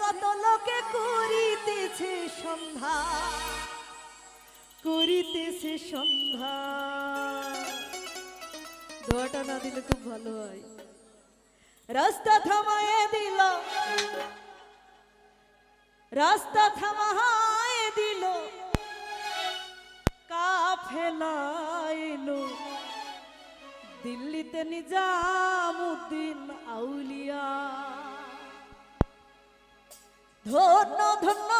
কত লোকে করিতেছে সন্ধ্যা করিতেছে সন্ধ্যা। দোয়াটা না দিলে খুব ভালো হয়। রাস্তা থামায় দিল, রাস্তা থামায় দিল কা ফেলাইলো দিল্লিতে নিজামুদ্দিন আউলিয়া। ধন্য ধন্য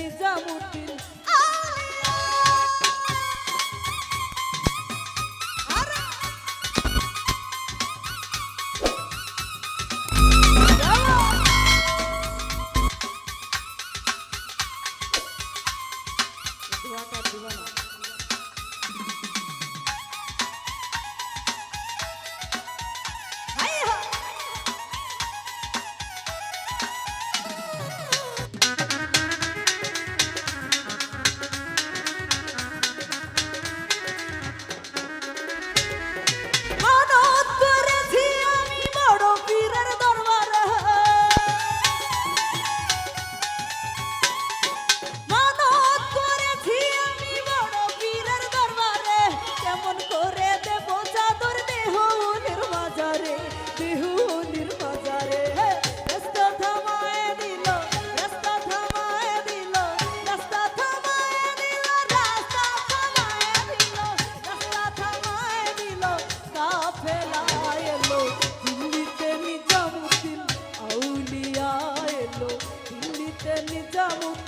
নিজামুদ্দিন দোয়াটা দিল না جمت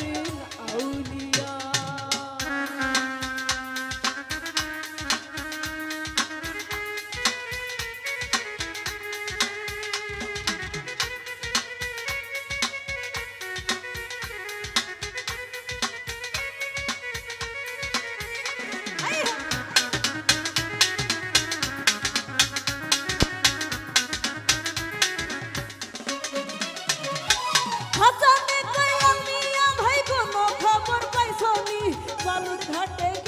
من أولياء লাল ঘাটে